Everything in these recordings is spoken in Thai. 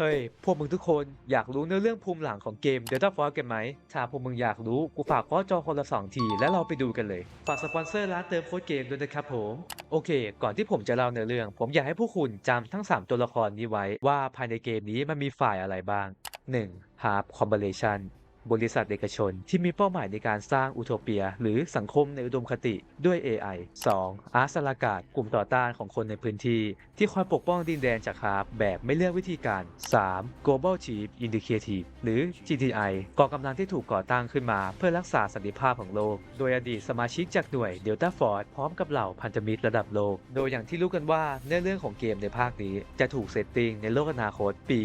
เฮ้ย พวกมึงทุกคนอยากรู้เนื้อเรื่องภูมิหลังของเกม Delta Force กันไหม ถ้าพวกมึงอยากรู้ กูฝากก้อจอคนละสองที แล้วเราไปดูกันเลย ฝากสปอนเซอร์ร้านเติมโค้ดเกมด้วยนะครับผม โอเค ก่อนที่ผมจะเล่าเนื้อเรื่อง ผมอยากให้ผู้คุณจำทั้ง 3 ตัวละครนี้ไว้ ว่าภายในเกมนี้มันมีฝ่ายอะไรบ้าง 1. Harp Combination บริษัทเอกชน ที่มีเป้าหมายในการสร้างอุโทเปีย หรือสังคมในอุดมคติด้วย AI 2. อาร์สลากาดกลุ่มต่อต้านของคนในพื้นที่ ที่คอยปกป้องดินแดนจากฮาร์ปแบบไม่เลือกวิธีการ 3. Global Chief Indicative หรือ GTI กองกำลังที่ถูกก่อตั้งขึ้นมา เพื่อรักษาสันติภาพของโลก โดยอดีตสมาชิกจากหน่วย Delta Force พร้อมกับเหล่าพันธมิตรระดับโลก โดยอย่างที่รู้กันว่าเนื้อเรื่องของเกมในภาคนี้ จะถูกเซตติ้งในโลกอนาคตปี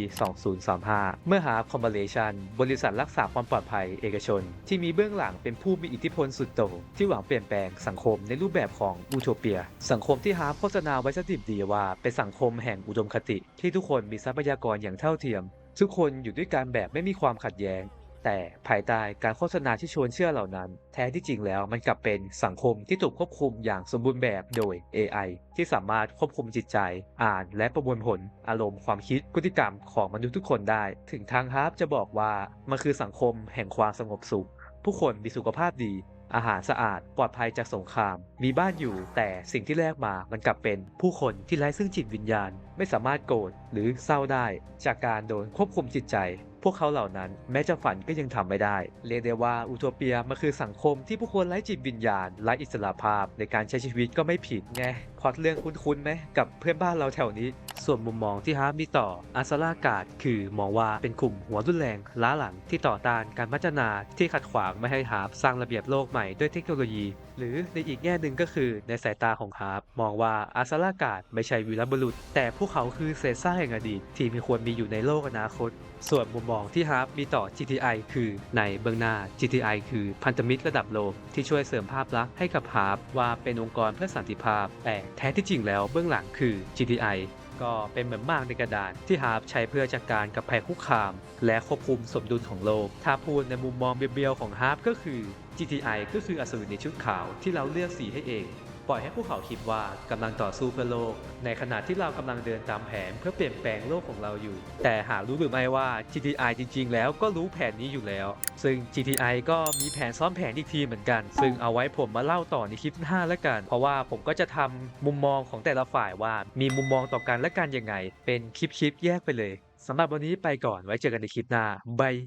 2035 เมื่อ Harp Corporation บริษัทรักษาความปลอดภัยเอกชน ที่มีเบื้องหลังเป็นผู้มีอิทธิพลสุดโต่งที่หวังเปลี่ยนแปลงสังคมในรูปแบบของอูโทเปีย สังคมที่ฮาร์โฆษณาไว้สดิบดีว่าเป็นสังคมแห่งอุดมคติ ที่ทุกคนมีทรัพยากรอย่างเท่าเทียม ทุกคนอยู่ด้วยกันแบบไม่มีความขัดแย้ง แต่ภายใต้การโฆษณาที่ชวนเชื่อเหล่านั้น แท้ที่จริงแล้วมันกลับเป็นสังคมที่ถูกควบคุมอย่างสมบูรณ์แบบโดย AI ที่สามารถควบคุมจิตใจ อ่านและประมวลผล อารมณ์ความคิดพฤติกรรมของมนุษย์ทุกคนได้ ถึงทางฮาร์ปจะบอกว่า มันคือสังคมแห่งความสงบสุข ผู้คนมีสุขภาพดีอาหารสะอาดปลอดภัยจากสงคราม มีบ้านอยู่แต่สิ่งที่แลกมามันกลับเป็นผู้คนที่ไร้ซึ่งจิตวิญญาณ ไม่สามารถโกรธหรือเศร้าได้ จากการโดนควบคุมจิตใจ พวกเขาเหล่านั้นแม้จะฝันก็ยังทำไม่ได้ เรียกได้ว่าอูโทเปียมันคือสังคมที่ผู้คนไร้จิตวิญญาณไร้อิสระภาพ ในการใช้ชีวิตก็ไม่ผิดไงพอตเรื่องคุ้นๆไหมกับเพื่อนบ้านเราแถวนี้ ส่วนมุมมองที่ฮาร์มีต่ออาซาลากาดคือมองว่าเป็นกลุ่มหัวรุนแรงล้าหลังที่ต่อต้านการพัฒนาที่ขัดขวางไม่ให้ฮาร์ปสร้างระเบียบโลกใหม่ด้วยเทคโนโลยี หรือในอีกแง่หนึ่งก็คือในสายตาของฮาร์ปมองว่าอาซาลากาดไม่ใช่วีรบุรุษ แต่พวกเขาคือเศษซากแห่งอดีตที่มีควรมีอยู่ในโลกอนาคต ส่วนมุมมองที่ฮาร์ปมีต่อ GTI คือในเบื้องหน้า GTI คือพันธมิตรระดับโลกที่ช่วยเสริมภาพลักษณ์ให้กับฮาร์ปว่าเป็นองค์กรเพื่อสันติภาพ แต่แท้ที่จริงแล้วเบื้องหลังคือ GTI ก็เป็นเหมือนมากในกระดานที่ฮาร์ปใช้เพื่อจัดการกับภัยคุกคาม และควบคุมสมดุลของโลก ถ้าพูดในมุมมองเบียวๆของฮาร์ปก็คือ GTI ก็คืออสูรในชุดขาวที่เราเลือกสีให้เอง ปล่อยให้พวกเขาคิดว่ากำลังต่อสู้เพื่อโลก ในขณะที่เรากำลังเดินตามแผนเพื่อเปลี่ยนแปลงโลกของเราอยู่ แต่หารู้หรือไม่ว่า GTI จริง ๆ แล้วก็รู้แผนนี้อยู่แล้ว ซึ่ง GTI ก็มีแผนซ้อนแผนอีกทีเหมือนกัน ซึ่งเอาไว้ผมมาเล่าต่อในคลิปหน้าแล้วกัน เพราะว่าผมก็จะทำมุมมองของแต่ละฝ่ายว่ามีมุมมองต่อกันและกันยังไง เป็นคลิปๆแยกไปเลยสำหรับวันนี้ไปก่อนไว้เจอกันในคลิปหน้าบาย